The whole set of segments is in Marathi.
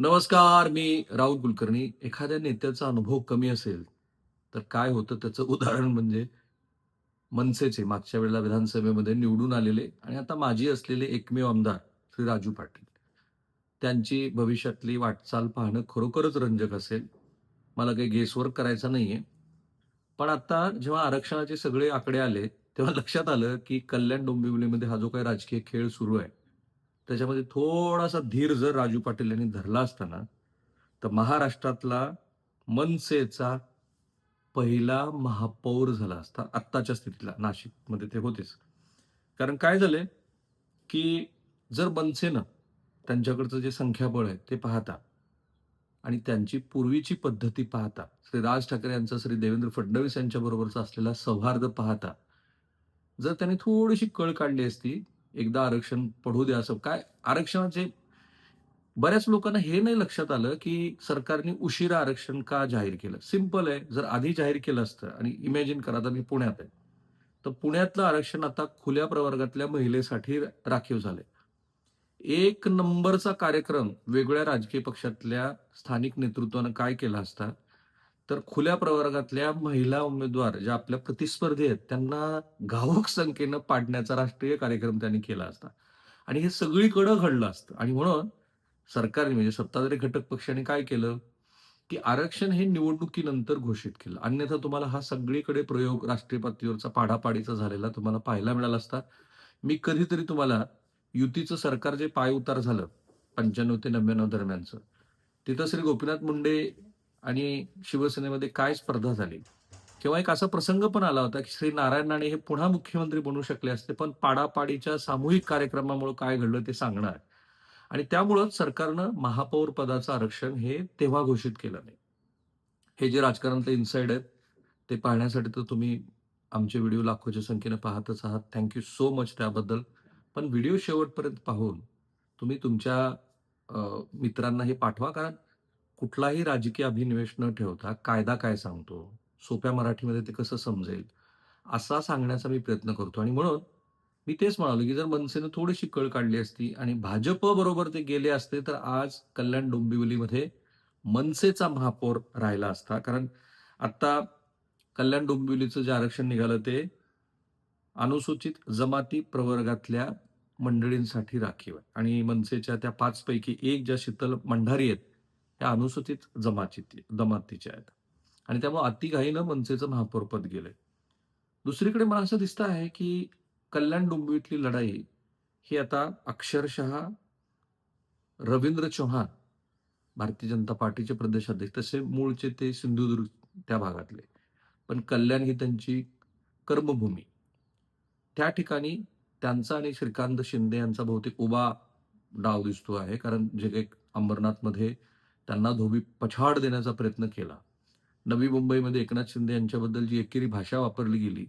नमस्कार मी राहुल कुलकर्णी. एखाद्या नेत्याचा अनुभव कमी असेल तर काय होतं त्याचं उदाहरण म्हणजे मनसेचे मागच्या वेळेला विधानसभेमध्ये निवडून आलेले आणि आता माजी असलेले एकमेव आमदार श्री राजू पाटील. त्यांची भविष्यातली वाटचाल पाहणं खरोखरच रंजक असेल. मला काही गेसवर्क नाही आहे पण आता जेव्हा आरक्षणाचे सगळे आकडे आले तेव्हा लक्षात आलं की कल्याण डोंबिवलीमध्ये हा जो काही राजकीय खेळ सुरू आहे त्याच्यामध्ये थोडासा धीर जर राजू पाटील यांनी धरला असताना तर महाराष्ट्रातला मनसेचा पहिला महापौर झाला असता आत्ताच्या स्थितीला नाशिकमध्ये ते होतेच. कारण काय झाले की जर मनसेनं त्यांच्याकडचं जे संख्याबळ आहे ते पाहता आणि त्यांची पूर्वीची पद्धती पाहता श्री राज ठाकरे यांचा श्री देवेंद्र फडणवीस यांच्याबरोबरचा असलेला सौहार्द पाहता जर त्यांनी थोडीशी कळ काढली असती एकदा आरक्षण पडू द्या असं. काय? आरक्षणाचे बऱ्याच लोकांना हे नाही लक्षात आलं की सरकारने उशिरा आरक्षण का जाहीर केलं? सिंपल आहे. जर आधी जाहीर केलं असतं आणि इमॅजिन करा आता मी पुण्यात आहे. तर पुण्यातलं आरक्षण आता खुल्या प्रवर्गातल्या महिलेसाठी राखीव झालंय. एक नंबरचा कार्यक्रम वेगळ्या राजकीय पक्षातल्या स्थानिक नेतृत्वानं काय केला असता? तर खुल्या प्रवर्गातल्या महिला उमेदवार ज्या आपल्या प्रतिस्पर्धी आहेत त्यांना घावक संख्येनं पाडण्याचा राष्ट्रीय कार्यक्रम त्यांनी केला असता. आणि हे सगळीकडं घडलं असतं. आणि म्हणून सरकारने म्हणजे सत्ताधारी घटक पक्षाने काय केलं की आरक्षण हे निवडणुकीनंतर घोषित केलं. अन्यथा तुम्हाला हा सगळीकडे प्रयोग राष्ट्रीय पातळीवरचा पाडापाडीचा झालेला तुम्हाला पाहायला मिळाला असता. मी कधीतरी तुम्हाला युतीचं सरकार जे पाय उतार झालं पंच्याण्णव ते नव्याण्णव दरम्यानचं तिथं श्री गोपीनाथ मुंडे आणि शिवसेनेमध्ये काय स्पर्धा झाली? किंवा एक असा प्रसंग पण आला होता की श्री नारायण राणे हे पुन्हा मुख्यमंत्री बनू शकले असते पण पाडापाडीच्या सामूहिक कार्यक्रमामुळे काय घडलं ते सांगणार. आणि त्यामुळंच सरकारनं महापौर पदाचं आरक्षण हे तेव्हा घोषित केलं नाही. हे जे राजकारणातले इन्साइड आहेत ते पाहण्यासाठी तर तुम्ही आमचे व्हिडिओ लाखोच्या संख्येनं पाहतच आहात. थँक्यू सो मच त्याबद्दल. पण व्हिडिओ शेवटपर्यंत पाहून तुम्ही तुमच्या मित्रांना हे पाठवा. कारण कुठलाही राजकीय अभिनिवेश न ठेवता कायदा काय सांगतो? सोप्या मराठीमध्ये ते कसं समजेल? असा सांगण्याचा मी प्रयत्न करतो. आणि म्हणून मी तेच म्हणालो की जर मनसेनं थोडीशी कळ काढली असती आणि भाजप बरोबर ते गेले असते तर आज कल्याण डोंबिवलीमध्ये मनसेचा महापौर राहिला असता. कारण आता कल्याण डोंबिवलीचं जे आरक्षण निघालं ते अनुसूचित जमाती प्रवर्गातल्या मंडळींसाठी राखीव आहे. आणि मनसेच्या त्या पाचपैकी एक ज्या शीतल मंडारी आहेत त्या अनुसूचित जमाती जमातीच्या आहेत. आणि त्यामुळे अतिघाईनं मनसेचं महापौरपद गेलंय. दुसरीकडे मला असं दिसतं आहे की कल्याण डोंबिवलीतली लढाई ही आता अक्षरशः रवींद्र चव्हाण भारतीय जनता पार्टीचे प्रदेशाध्यक्ष तसे मूळचे ते सिंधुदुर्ग त्या भागातले. पण कल्याण ही त्यांची कर्मभूमी. त्या ठिकाणी त्यांचा आणि श्रीकांत शिंदे यांचा बहुतेक उभा डाव दिसतो आहे कारण जे काही अंबरनाथमध्ये त्यांना धोबी पछाड देण्याचा प्रयत्न केला. नवी मुंबईमध्ये एकनाथ शिंदे यांच्याबद्दल जी एकेरी भाषा वापरली गेली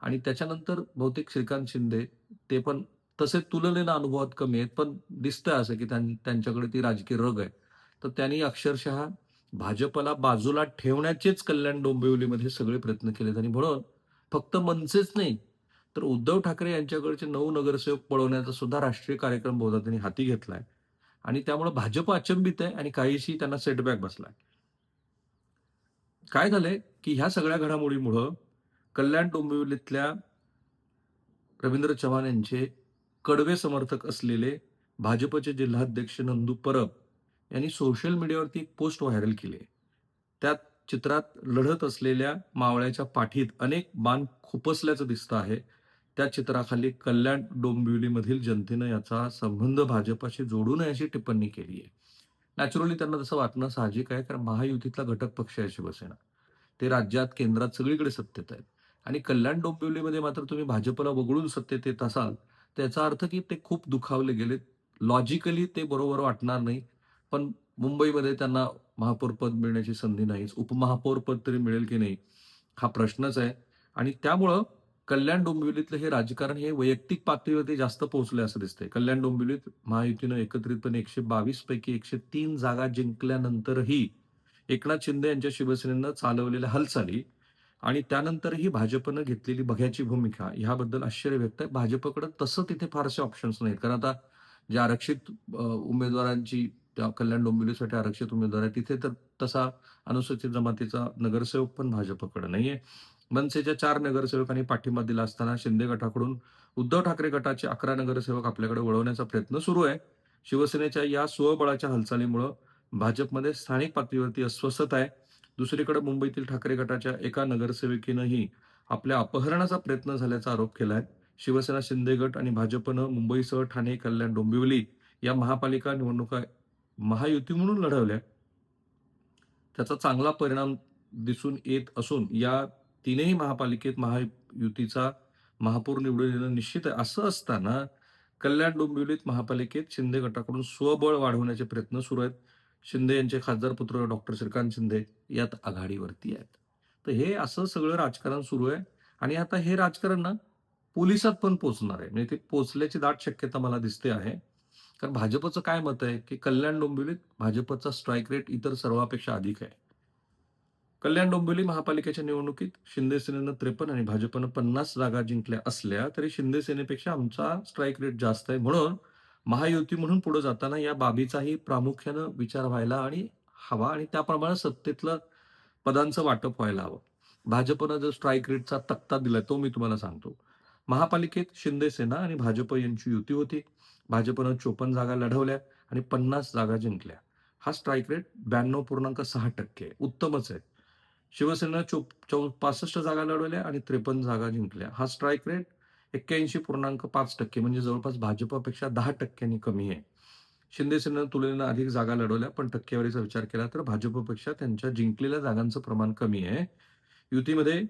आणि त्याच्यानंतर बहुतेक श्रीकांत शिंदे ते पण तसे तुलनेनं अनुभवात कमी आहेत पण दिसतं असं की त्यां- त्यांच्याकडे ती राजकीय रग आहे. तर त्यांनी अक्षरशः भाजपला बाजूला ठेवण्याचेच कल्याण डोंबिवलीमध्ये सगळे प्रयत्न केलेत आणि म्हणून फक्त मनसेच नाही तर उद्धव ठाकरे यांच्याकडचे नऊ नगरसेवक पळवण्याचा सुद्धा राष्ट्रीय कार्यक्रम बहुधा त्यांनी हाती घेतलाय. आणि त्यामुळे भाजप अचंबित आहे आणि काहीशी त्यांना सेटबॅक बसलाय काय झालंय की ह्या सगळ्या घडामोडीमुळं कल्याण डोंबिवलीतल्या रवींद्र चव्हाण यांचे कडवे समर्थक असलेले भाजपचे जिल्हाध्यक्ष नंदू परब यांनी सोशल मीडियावरती एक पोस्ट व्हायरल केली आहे. त्यात चित्रात लढत असलेल्या मावळ्याच्या पाठीत अनेक बाण खुपसल्याचं दिसतं आहे त्या चित्राखाली कल्याण डोंबिवलीमधील जनतेनं याचा संबंध भाजपाशी जोडू नये अशी टिप्पणी केली आहे नॅचरली त्यांना तसं वाटणं साहजिक आहे कारण महायुतीतला घटक पक्ष आहे शिवसेना. ते राज्यात केंद्रात सगळीकडे सत्तेत आहेत. आणि कल्याण डोंबिवलीमध्ये मात्र तुम्ही भाजपला वगळून सत्तेत येत असाल त्याचा अर्थ की ते खूप दुखावले गेले लॉजिकली ते बरोबर वाटणार नाही पण मुंबईमध्ये त्यांना महापौरपद मिळण्याची संधी नाहीच उपमहापौरपद तरी मिळेल की नाही हा प्रश्नच आहे. आणि त्यामुळं कल्याण डोंबिवलीतलं हे राजकारण हे वैयक्तिक पातळीवरती जास्त पोहोचलंय असं दिसतंय. कल्याण डोंबिवलीत महायुतीनं एकत्रितपणे एकशे बावीस पैकी एकशे तीन जागा जिंकल्यानंतरही एकनाथ शिंदे यांच्या शिवसेनेनं चालवलेल्या हालचाली आणि त्यानंतरही भाजपनं घेतलेली बघ्याची भूमिका ह्याबद्दल आश्चर्य व्यक्त आहे. भाजपकडे तसं तिथे फारसे ऑप्शन्स नाहीत. कारण आता ज्या आरक्षित उमेदवारांची त्या कल्याण डोंबिवलीसाठी आरक्षित उमेदवार आहे तिथे तर तसा अनुसूचित जमातीचा नगरसेवक पण भाजपकडे नाहीये. मनसेच्या चार नगरसेवकांनी पाठिंबा दिला असताना शिंदे गटाकडून उद्धव ठाकरे गटाचे अकरा नगरसेवक आपल्याकडे वळवण्याचा प्रयत्न सुरू आहे. शिवसेनेच्या या स्वबळाच्या हालचालीमुळं भाजपमध्ये स्थानिक पातळीवरती अस्वस्थता आहे. दुसरीकडे मुंबईतील ठाकरे गटाच्या एका नगरसेविकेनंही आपल्या अपहरणाचा प्रयत्न झाल्याचा आरोप केला आहे शिवसेना शिंदे गट आणि भाजपनं मुंबईसह ठाणे कल्याण डोंबिवली या महापालिका निवडणुका महायुती म्हणून लढवल्या. त्याचा चांगला परिणाम दिसून येत असून या तीनही महापालिकेत महायुतीचा महापौर निवडून येणं निश्चित आहे. असं असताना कल्याण डोंबिवलीत महापालिकेत शिंदे गटाकडून स्वबळ वाढवण्याचे प्रयत्न सुरू आहेत. शिंदे यांचे खासदार पुत्र डॉक्टर श्रीकांत शिंदे यात आघाडीवरती आहेत. तर हे असं सगळं राजकारण सुरू आहे. आणि आता हे राजकारण ना पोलिसात पण पोचणार आहे. म्हणजे ते पोचल्याची दाट शक्यता मला दिसते आहे. कारण भाजपचं काय मत आहे की कल्याण डोंबिवलीत भाजपचा स्ट्राईक रेट इतर सर्वापेक्षा अधिक आहे. कल्याण डोंबिवली महापालिकेच्या निवडणुकीत शिंदे सेनेनं त्रेपन्न आणि भाजपनं पन्नास जागा जिंकल्या असल्या तरी शिंदे सेनेपेक्षा आमचा स्ट्राईक रेट जास्त आहे म्हणून महायुती म्हणून पुढे जाताना या बाबीचाही प्रामुख्यानं विचार व्हायला आणि हवा आणि त्याप्रमाणे सत्तेतलं पदांचं वाटप व्हायला हवं. भाजपनं जो स्ट्राईक रेटचा तक्ता दिलाय तो मी तुम्हाला सांगतो. महापालिकेत शिंदे सेना आणि भाजप यांची युती होती. भाजपनं चोपन्न जागा लढवल्या आणि पन्नास जागा जिंकल्या. हा स्ट्राईक रेट ब्याण्णव पूर्णांक सहा टक्के आहे. उत्तमच आहे. शिवसेनेनं चौ चौ पासष्ट जागा लढवल्या आणि त्रेपन्न जागा जिंकल्या. हा स्ट्राईक रेट एक्क्याऐंशी पूर्णांक पाच टक्के म्हणजे जवळपास भाजपापेक्षा दहा टक्क्यांनी कमी आहे. शिंदेसेनेनं तुलनेनं अधिक जागा लढवल्या पण टक्केवारीचा विचार केला तर भाजपपेक्षा त्यांच्या जिंकलेल्या जागांचं प्रमाण कमी आहे. युतीमध्ये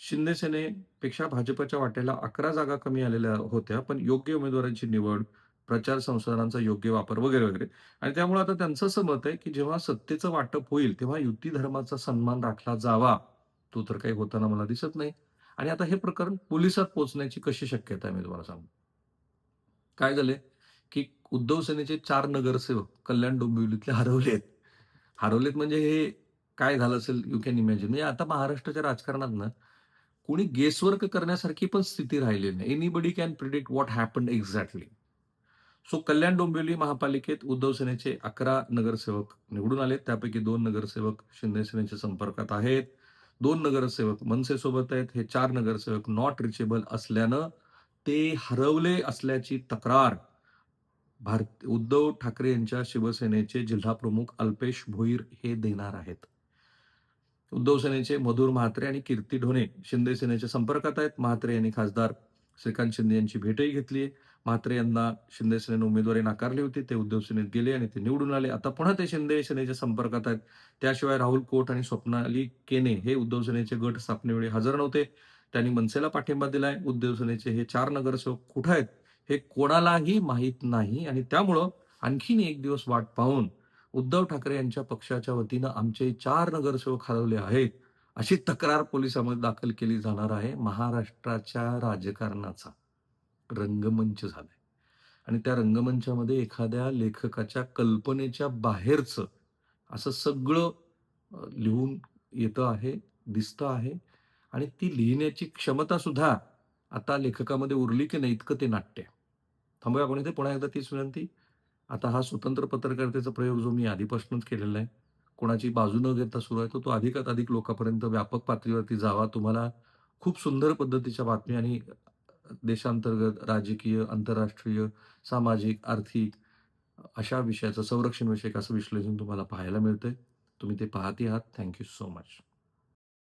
शिंदेसेनेपेक्षा भाजपच्या वाटेला अकरा जागा कमी आलेल्या होत्या पण योग्य उमेदवारांची निवड प्रचार संसाधनांचा योग्य वापर वगैरे वगैरे. आणि त्यामुळे आता त्यांचं असं मत आहे की जेव्हा सत्तेचं वाटप होईल तेव्हा युती धर्माचा सन्मान राखला जावा. तो तर काही होताना मला दिसत नाही. आणि आता हे प्रकरण पोलिसात पोहोचण्याची कशी शक्यता आहे मी तुम्हाला सांगू? काय झाले की उद्धव सेनेचे चार नगरसेवक कल्याण डोंबिवलीतले हरवलेत हरवलेत म्हणजे हे काय झालं असेल यू कॅन इमॅजिन म्हणजे आता महाराष्ट्राच्या राजकारणात ना कोणी गेसवर्क करण्यासारखी पण स्थिती राहिलेली नाही. Anybody can predict what happen exactly so Kalyan Dombivli महापालिकेत उद्धव सेनेचे अकरा नगरसेवक निवडून आले त्यापैकी दोन नगरसेवक शिंदे सेनेच्या संपर्कात आहेत. दोन नगरसेवक मनसेसोबत आहेत. हे चार नगरसेवक नॉट रिचेबल असल्यानं ते हरवले असल्याची तक्रार भारत उद्धव ठाकरे यांच्या शिवसेनेचे जिल्हा प्रमुख अल्पेश भोईर हे देणार आहेत. उद्धव सेनेचे मधुर म्हात्रे आणि कीर्ती ढोणे शिंदे सेनेच्या संपर्कात आहेत. म्हात्रे यांनी खासदार श्रीकांत शिंदे यांची भेटही घेतली म्हात्रे यांना शिंदे सेनेनं उमेदवारी नाकारली होती ते उद्धव सेनेत गेले आणि ते निवडून आले. आता पुन्हा ते शिंदे सेनेच्या संपर्कात आहेत. त्याशिवाय राहुल कोट आणि स्वप्नाली केने हे उद्धव सेनेचे गट स्थापनेवेळी हजर नव्हते. त्यांनी मनसेला पाठिंबा दिलाय. उद्धव सेनेचे हे चार नगरसेवक कुठे आहेत हे कोणालाही माहीत नाही. आणि त्यामुळं आणखीन एक दिवस वाट पाहून उद्धव ठाकरे यांच्या पक्षाच्या वतीनं आमचे चार नगरसेवक हरवले आहेत अशी तक्रार पोलिसांमध्ये दाखल केली जाणार आहे महाराष्ट्राच्या राजकारणाचा. रंगमंच झालाय. आणि त्या रंगमंचामध्ये एखाद्या लेखकाच्या कल्पनेच्या बाहेरचं असं सगळं लिहून येतं आहे दिसतं आहे. आणि ती लिहिण्याची क्षमता सुद्धा आता लेखकामध्ये उरली की नाही इतकं ते नाट्य थांबूया आपण इथे पुन्हा एकदा तीच विनंती. आता हा स्वतंत्र पत्रकारितेचा प्रयोग जो मी आधीपासूनच केलेला आहे कोणाची बाजू न घेता सुरू आहे तो तो अधिकात अधिक लोकांपर्यंत व्यापक पातळीवरती जावा. तुम्हाला खूप सुंदर पद्धतीच्या बातमी आणि देशांतर्गत राजकीय आंतरराष्ट्रीय सामाजिक आर्थिक अशा विषयाचं संरक्षण विषयक असं विश्लेषण तुम्हाला पाहायला मिळतंय. तुम्ही ते पाहते आहात. Thank you so much